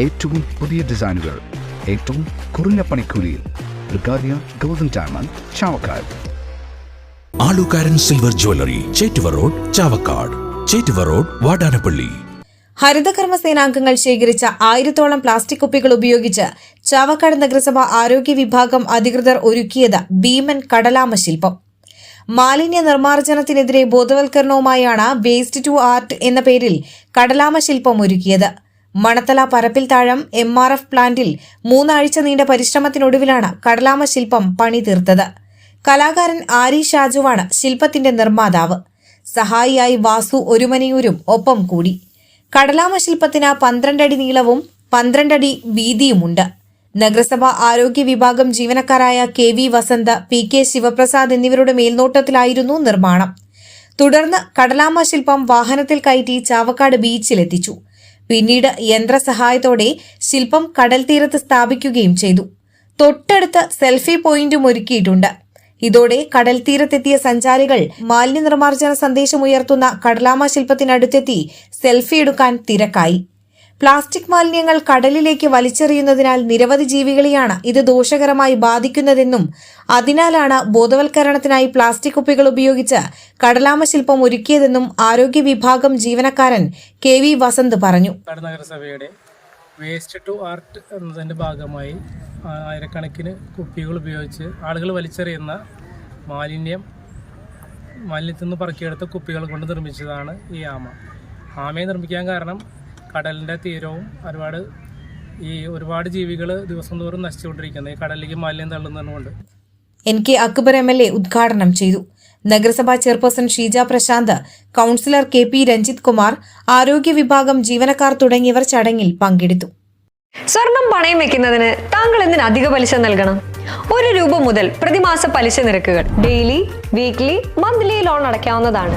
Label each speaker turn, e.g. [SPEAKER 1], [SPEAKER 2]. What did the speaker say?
[SPEAKER 1] ഏറ്റവും പുതിയ ഡിസൈനുകൾ ഏറ്റവും കുറഞ്ഞ പണിക്കൂലിയിൽ Brigadiya golden diamond Chavakkad.
[SPEAKER 2] Alukaran silver jewellery Chettuva road Chavakkad. Chettuva road Vadanappally.
[SPEAKER 3] ഹരിതകർമ്മ സേനാംഗങ്ങൾ ശേഖരിച്ച ആയിരത്തോളം പ്ലാസ്റ്റിക് കുപ്പികൾ ഉപയോഗിച്ച് ചാവക്കാട് നഗരസഭ ആരോഗ്യ വിഭാഗം അധികൃതർ ഒരുക്കിയത് ഭീമൻ കടലാമ ശില്പം മാലിന്യ നിർമ്മാർജനത്തിനെതിരെ ബോധവൽക്കരണവുമായാണ് വേസ്റ്റ് ടു ആർട്ട് എന്ന പേരിൽ കടലാമ ശില്പം ഒരുക്കിയത്. മണത്തല പരപ്പിൽ താഴം എം ആർ എഫ് പ്ലാന്റിൽ മൂന്നാഴ്ച നീണ്ട പരിശ്രമത്തിനൊടുവിലാണ് കടലാമ ശില്പം പണി തീർത്തത് കലാകാരൻ ആരി ഷാജുവാണ് ശില്പത്തിന്റെ നിർമ്മാതാവ്. സഹായിയായി വാസു ഒരുമനിയൂരും ഒപ്പം കൂടി. കടലാമ ശില്പത്തിന് പന്ത്രണ്ടടി നീളവും പന്ത്രണ്ടടി വീതിയുമുണ്ട്. നഗരസഭ ആരോഗ്യ വിഭാഗം ജീവനക്കാരായ K V Vasanth P K Sivaprasad എന്നിവരുടെ മേൽനോട്ടത്തിലായിരുന്നു നിർമ്മാണം. തുടർന്ന് കടലാമ ശില്പം വാഹനത്തിൽ കയറ്റി ചാവക്കാട് ബീച്ചിലെത്തിച്ചു. പിന്നീട് യന്ത്രസഹായത്തോടെ ശില്പം കടൽ തീരത്ത് സ്ഥാപിക്കുകയും ചെയ്തു. തൊട്ടടുത്ത് സെൽഫി പോയിന്റും ഒരുക്കിയിട്ടുണ്ട്. ഇതോടെ കടൽ തീരത്തെത്തിയ സഞ്ചാരികൾ മാലിന്യ നിർമ്മാർജന സന്ദേശമുയർത്തുന്ന കടലാമ ശില്പത്തിനടുത്തെത്തി സെൽഫി എടുക്കാൻ തിരക്കായി. പ്ലാസ്റ്റിക് മാലിന്യങ്ങൾ കടലിലേക്ക് വലിച്ചെറിയുന്നതിനാൽ നിരവധി ജീവികളെയാണ് ഇത് ദോഷകരമായി ബാധിക്കുന്നതെന്നും അതിനാലാണ് ബോധവൽക്കരണത്തിനായി പ്ലാസ്റ്റിക് കുപ്പികൾ ഉപയോഗിച്ച് കടലാമ ശില്പം ഒരുക്കിയതെന്നും ആരോഗ്യ വിഭാഗം ജീവനക്കാരൻ കെ വി വസന്ത് പറഞ്ഞു.
[SPEAKER 4] നഗരസഭയുടെ വേസ്റ്റ് ടു ആർട്ട് എന്നതിന്റെ ഭാഗമായി ആയിരക്കണക്കിന് കുപ്പികൾ ഉപയോഗിച്ച് ആളുകൾ വലിച്ചെറിയുന്ന മാലിന്യം മാലിന്യത്തിൽ നിന്ന് പറക്കിയെടുത്ത കുപ്പികൾ കൊണ്ട് നിർമ്മിച്ചതാണ് ഈ ആമ. ആമയെ നിർമ്മിക്കാൻ കാരണം കടലിന്റെ തീരവും ഒരുപാട് ഈ ഒരുപാട് ജീവികൾ ദിവസം തോറും നശിച്ചുകൊണ്ടിരിക്കുന്നത് ഈ കടലിലേക്ക് മാലിന്യം തള്ളുന്നതുകൊണ്ട്.
[SPEAKER 3] N K Akbar M L A ഉദ്ഘാടനം ചെയ്തു. നഗരസഭാ chairperson Sheeja Prashanth councillor K P Ranjith Kumar ആരോഗ്യ വിഭാഗം ജീവനക്കാർ തുടങ്ങിയവർ ചടങ്ങിൽ പങ്കെടുത്തു.
[SPEAKER 5] സ്വർണം പണയം വെക്കുന്നതിന് താങ്കൾ എന്തിന് അധിക പലിശ നൽകണം? ഒരു രൂപ മുതൽ പ്രതിമാസ പലിശ നിരക്കുകൾ ഡെയിലി വീക്ക്ലി മന്ത്ലി ലോൺ അടയ്ക്കാവുന്നതാണ്.